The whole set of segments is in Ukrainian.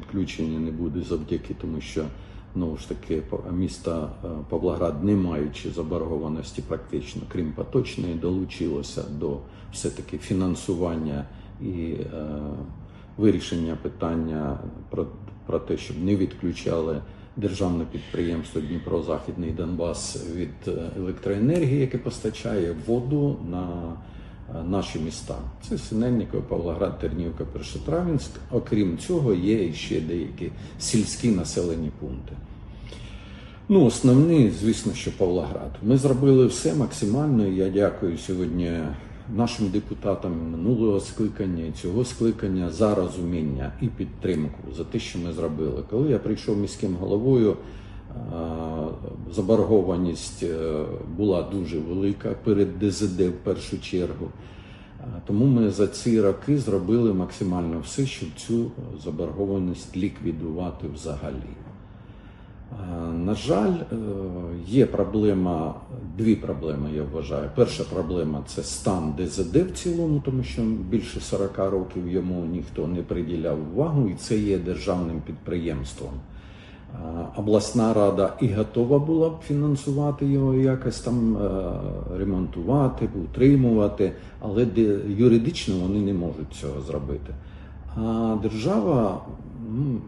відключення не буде завдяки тому, що знову ж таки місто е, Павлоград, не маючи заборгованості практично, крім поточної, долучилося до все-таки фінансування і е, вирішення питання про, про те, щоб не відключали державне підприємство Дніпро-Західний Донбас від е, електроенергії, яке постачає воду на наші міста. Це Синельниково, Павлоград, Тернівка, Першотравінськ. Окрім цього, є ще деякі сільські населені пункти. Ну, основний, звісно, що Павлоград. Ми зробили все максимально. Я дякую сьогодні нашим депутатам минулого скликання і цього скликання за розуміння і підтримку за те, що ми зробили. Коли я прийшов міським головою, заборгованість е, була дуже велика перед ДЗД в першу чергу. Тому ми за ці роки зробили максимально все, щоб цю заборгованість ліквідувати взагалі. На жаль, е, є проблема, дві проблеми, я вважаю. Перша проблема це стан ДЗД в цілому, тому що більше 40 років йому ніхто не приділяв увагу, і це є державним підприємством. Обласна рада і готова була б фінансувати його, якось там е, ремонтувати, утримувати, але юридично вони не можуть цього зробити. А держава, ну,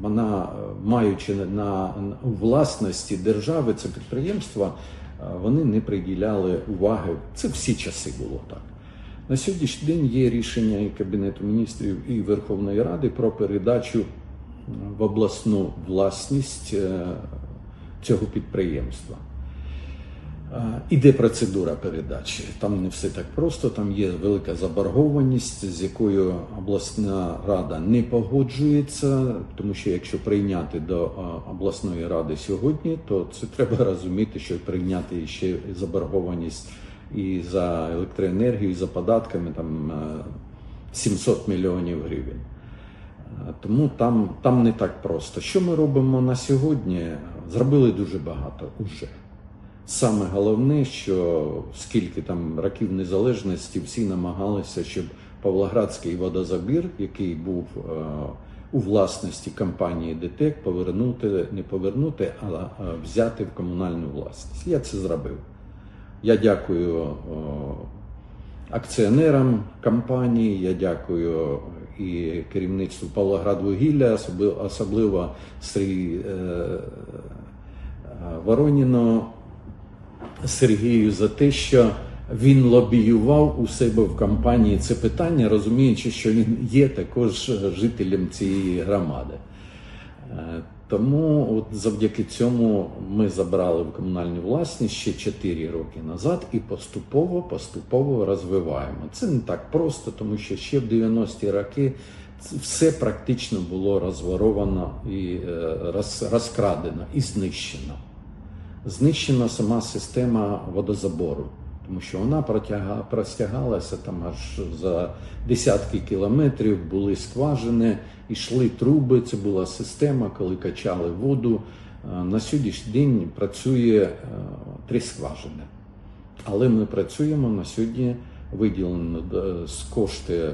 вона, е, маючи на, власності держави це підприємства, е, вони не приділяли уваги. Це всі часи було так. На сьогоднішній день є рішення і Кабінету міністрів і Верховної Ради про передачу в обласну власність е, цього підприємства. Е, Іде процедура передачі. Там не все так просто. Там є велика заборгованість, з якою обласна рада не погоджується. Тому що якщо прийняти до е, обласної ради сьогодні, то це треба розуміти, що прийняти ще заборгованість і за електроенергію, і за податками там е, 700 мільйонів гривень. Тому там, там не так просто. Що ми робимо на сьогодні? Зробили дуже багато уже. Саме головне, що скільки там років незалежності всі намагалися, щоб Павлоградський водозабір, який був е, у власності компанії ДТЕК, повернути, не повернути, а е, взяти в комунальну власність. Я це зробив. Я дякую е, акціонерам компанії, я дякую і керівництву Павлоградвугілля, особливо, Сергію е, е, Вороніну Сергію за те, що він лобіював у себе в компанії це питання, розуміючи, що він є також жителем цієї громади. Тому от завдяки цьому ми забрали в комунальну власність ще 4 роки назад і поступово поступово розвиваємо. Це не так просто, тому що ще в 90-ті роки все практично було розворовано і е, роз- розкрадено і знищено. Знищена сама система водозабору, тому що вона протяга, простягалася там аж за десятки кілометрів, були скважини, йшли труби. Це була система, коли качали воду. Е, На сьогоднішній день працює е, три скважини. Але ми працюємо на сьогодні виділено е, з кошти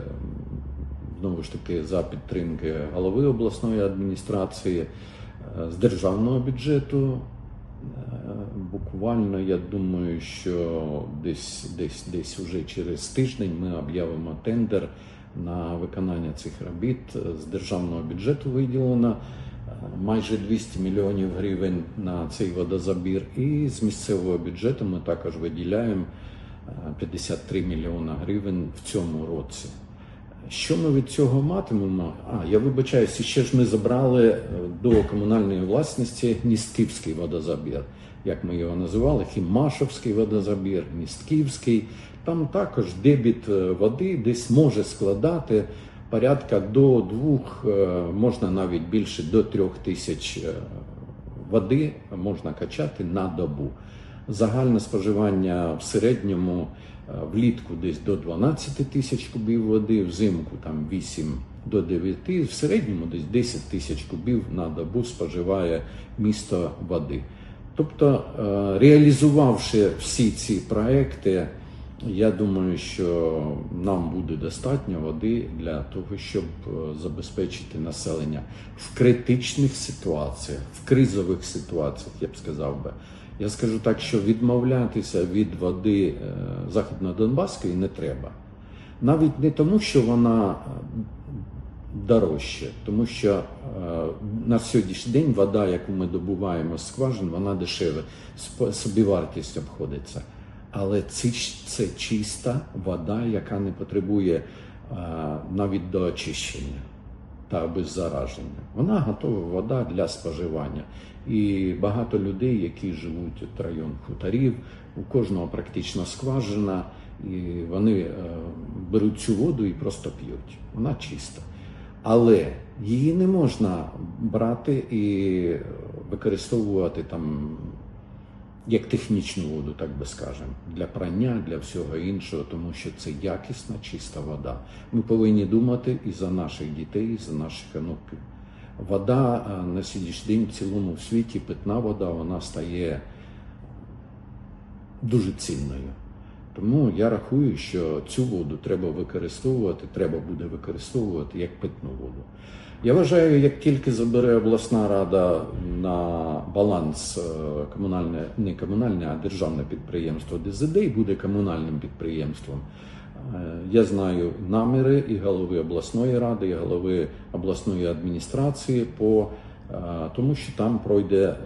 знову ж таки за підтримки голови обласної адміністрації з державного бюджету. Е, Буквально, я думаю, що десь, десь, десь уже через тиждень ми об'явимо тендер на виконання цих робіт. З державного бюджету виділено е, майже 200 мільйонів гривень на цей водозабір. І з місцевого бюджету ми також виділяємо е, 53 мільйона гривень в цьому році. Що ми від цього матимемо? А, я вибачаюся, ще ж ми забрали е, до комунальної власності Гністківський водозабір, як ми його називали, Хімашовський водозабір, Гністківський. Там також дебіт е, води десь може складати порядка до двох, е, можна навіть більше до трьох тисяч води можна качати на добу. Загальне споживання в середньому е, влітку десь до 12 тисяч кубів води, взимку там 8 до 9, в середньому десь 10 тисяч кубів на добу споживає місто води. Тобто, е, реалізувавши всі ці проекти, Я думаю, що нам буде достатньо води для того, щоб е, забезпечити населення в критичних ситуаціях, в кризових ситуаціях, я б сказав би. Я скажу так, що відмовлятися від води е, західно-донбаської не треба. Навіть не тому, що вона е, дорожче, тому що е, на сьогоднішній день вода, яку ми добуваємо з скважин, вона дешеве, собівартість обходиться. Але це, це чиста вода, яка не потребує навіть до очищення та обеззараження. Вона готова вода для споживання. І багато людей, які живуть от район хуторів, у кожного практично скважина, і вони е, беруть цю воду і просто п'ють. Вона чиста. Але її не можна брати і використовувати там як технічну воду, так би скажемо, для прання, для всього іншого, тому що це якісна, чиста вода. Ми повинні думати і за наших дітей, і за наших онуків. Вода на сьогоднішній день в цілому світі, питна вода, вона стає дуже цінною. Тому я рахую, що цю воду треба використовувати, треба буде використовувати як питну воду. Я вважаю, як тільки забере обласна рада на баланс е, комунальне, не комунальне, а державне підприємство ДЗД і буде комунальним підприємством. Е, Я знаю наміри і голови обласної ради, і голови обласної адміністрації по е, тому, що там пройде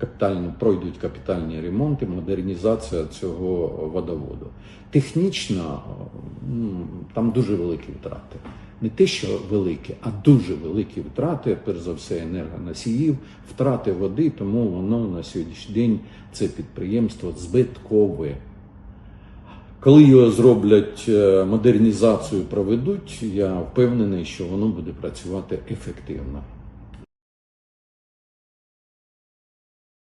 капітальні, пройдуть капітальні ремонти, модернізація цього водоводу. Технічно ну, там дуже великі втрати. Не те, що великі, а дуже великі втрати, перш за все, енергоносіїв, втрати води, тому воно на сьогоднішній день це підприємство збиткове. Коли його зроблять е, модернізацію, проведуть, я впевнений, що воно буде працювати ефективно.